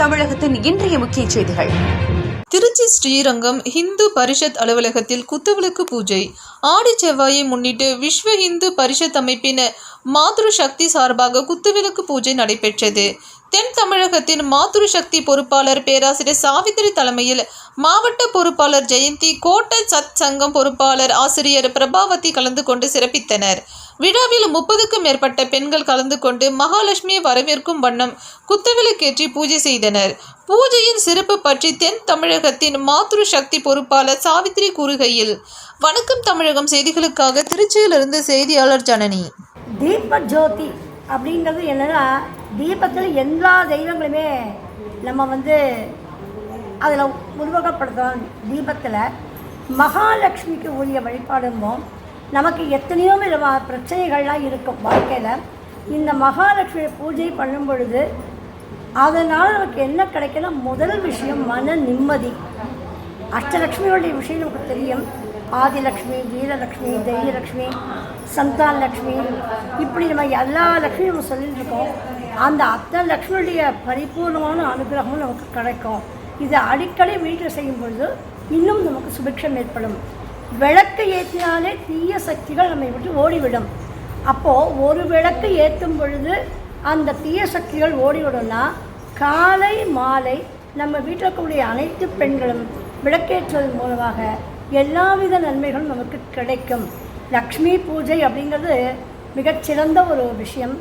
தமிழகத்தின் இன்றைய முக்கிய செய்திகள். திருச்சி ஸ்ரீரங்கம் ஹிந்து பரிஷத் அலுவலகத்தில் குத்துவிளக்கு பூஜை. ஆடி செவ்வாயை முன்னிட்டு விஸ்வ இந்து பரிஷத் அமைப்பின் மாத்ரு சக்தி சார்பாக குத்துவிளக்கு பூஜை நடைபெற்றது. தென் தமிழகத்தின் மாத்ரு சக்தி பொறுப்பாளர் பேராசிரியர் சாவித்திரி தலைமையில் மாவட்ட பொறுப்பாளர் ஜெயந்தி கோட்ட சத் சங்கம் பொறுப்பாளர் ஆசிரியர் பிரபாவதி கலந்து கொண்டு சிறப்பித்தனர். விழாவில் முப்பதுக்கும் மேற்பட்ட பெண்கள் கலந்து கொண்டு மகாலட்சுமியை வரவேற்கும் வண்ணம் குத்துவிளக்கேற்றி பூஜை செய்தனர். பூஜையின் சிறப்பு பற்றி தென் தமிழகத்தின் மாத்ரு சக்தி பொறுப்பாளர் சாவித்திரி கூறுகையில் வணக்கம் தமிழகம் செய்திகளுக்காக திருச்சியிலிருந்து செய்தியாளர் ஜனனி. தீப ஜோதி அப்படிங்கிறது என்னன்னா தீபத்தில் எல்லா தெய்வங்களுமே நம்ம வந்து அதில் உருவகப்படுத்துகிறோம் தீபத்தில். மகாலட்சுமிக்கு உரிய வழிபாடும்போம் நமக்கு எத்தனையோ விதமான பிரச்சனைகள்லாம் இருக்கும் வாழ்க்கையில். இந்த மகாலட்சுமி பூஜை பண்ணும் பொழுது அதனால் நமக்கு என்ன கிடைக்குன்னா முதல் விஷயம் மன நிம்மதி. அஷ்டலக்ஷ்மியோடைய விஷயம் நமக்கு தெரியும். ஆதிலக்ஷ்மி வீரலக்ஷ்மி தைரியலக்ஷ்மி சந்தான லக்ஷ்மி இப்படி நம்ம எல்லா லக்ஷ்மியும் நம்ம இருக்கோம். அந்த அத்தனை லக்ஷ்மியுடைய பரிபூர்ணமான அனுகிரகமும் நமக்கு கிடைக்கும். இதை அடிக்கடி வீட்டில் செய்யும் பொழுது இன்னும் நமக்கு சுபிக்ஷம் ஏற்படும். விளக்கு ஏற்றினாலே தீய சக்திகள் நம்மை விட்டு ஓடிவிடும். அப்போது ஒரு விளக்கு ஏற்றும் பொழுது அந்த தீய சக்திகள் ஓடிவிடும்னா காலை மாலை நம்ம வீட்டில் இருக்கக்கூடிய அனைத்து பெண்களும் விளக்கேற்றுவதன் மூலமாக எல்லாவித நன்மைகளும் நமக்கு கிடைக்கும். லக்ஷ்மி பூஜை அப்படிங்கிறது மிகச்சிறந்த ஒரு விஷயம்.